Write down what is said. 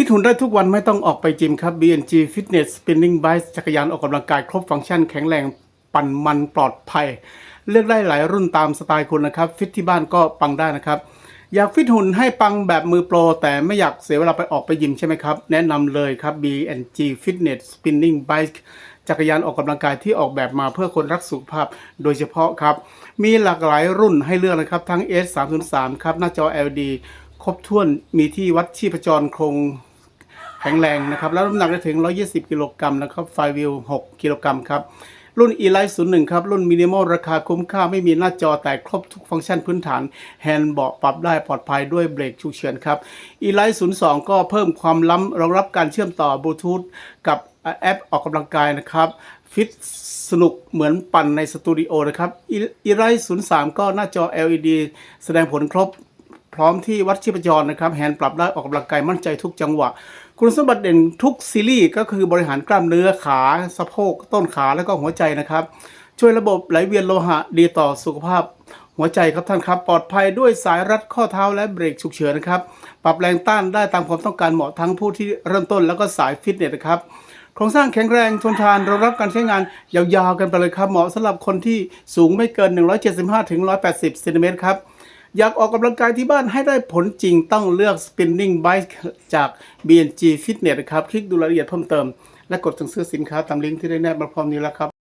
ฟิตหุ่นได้ทุกวันไม่ต้องออกไปจิมครับ BNG Fitness Spinning Bike จักรยานออกกำลังกายครบฟังก์ชันแข็งแรงปั่นมันปลอดภัย เลือกได้หลายรุ่นตามสไตล์คุณนะครับ ฟิตที่บ้านก็ปังได้นะครับ อยากฟิตหุ่นให้ปังแบบมือโปร แต่ไม่อยากเสียเวลาไปออกไปยิมใช่ไหมครับ แนะนำเลยครับ BNG Fitness Spinning Bike จักรยานออกกำลังกายที่ออกแบบมาเพื่อคนรักสุขภาพโดยเฉพาะครับ มีหลากหลายรุ่นให้เลือกนะครับ ทั้ง S 3 0 3 ครับหน้าจอ LED ครบถ้วนมีที่วัดชีพจรโครง แข็งแรงนะครับ แล้วน้ำหนักได้ถึง 120 กิโลกรัมนะครับไฟวิว 6 กิโลกรัมครับ รุ่น e l i t e 01 ครับ รุ่นมินิมอลราคาคุ้มค่าไม่มีหน้าจอแต่ครบทุกฟังก์ชันพื้นฐาน แฮนด์เบาะปรับได้ปลอดภัยด้วยเบรกฉุกเฉินครับ e l i t e 02 ก็เพิ่มความล้ำรองรับการเชื่อมต่อบลูทูธกับแอปออกกำลังกายนะครับฟิตสนุกเหมือนปั่นในสตูดิโอนะครับ e l i t e 03ก็หน้าจอ LED แสดงผลครบ พร้อมที่วัดชีพจรนะครับแฮนด์ปรับได้ออกกำลังกายมั่นใจทุกจังหวะ คุณสมบัติเด่นทุกซีรีส์ก็คือบริหารกล้ามเนื้อขาสะโพกต้นขาแล้วก็หัวใจนะครับ ช่วยระบบไหลเวียนโลหะดีต่อสุขภาพหัวใจครับท่านครับปลอดภัยด้วยสายรัดข้อเท้าและเบรกฉุกเฉินนะครับปรับแรงต้านได้ตามความต้องการเหมาะทั้งผู้ที่เริ่มต้นแล้วก็สายฟิตเนสนะครับโครงสร้างแข็งแรงทนทานรองรับการใช้งานยาวๆกันไปเลยครับเหมาะสำหรับคนที่สูงไม่เกิน 175-180เซนติเมตรครับ อยากออกกำลังกายที่บ้านให้ได้ผลจริงต้องเลือก spinning bike จาก BNG Fitness นะครับ คลิกดูรายละเอียดเพิ่มเติม และกดสั่งซื้อสินค้าตามลิงก์ที่ได้แนบมาพร้อมนี้แล้วครับ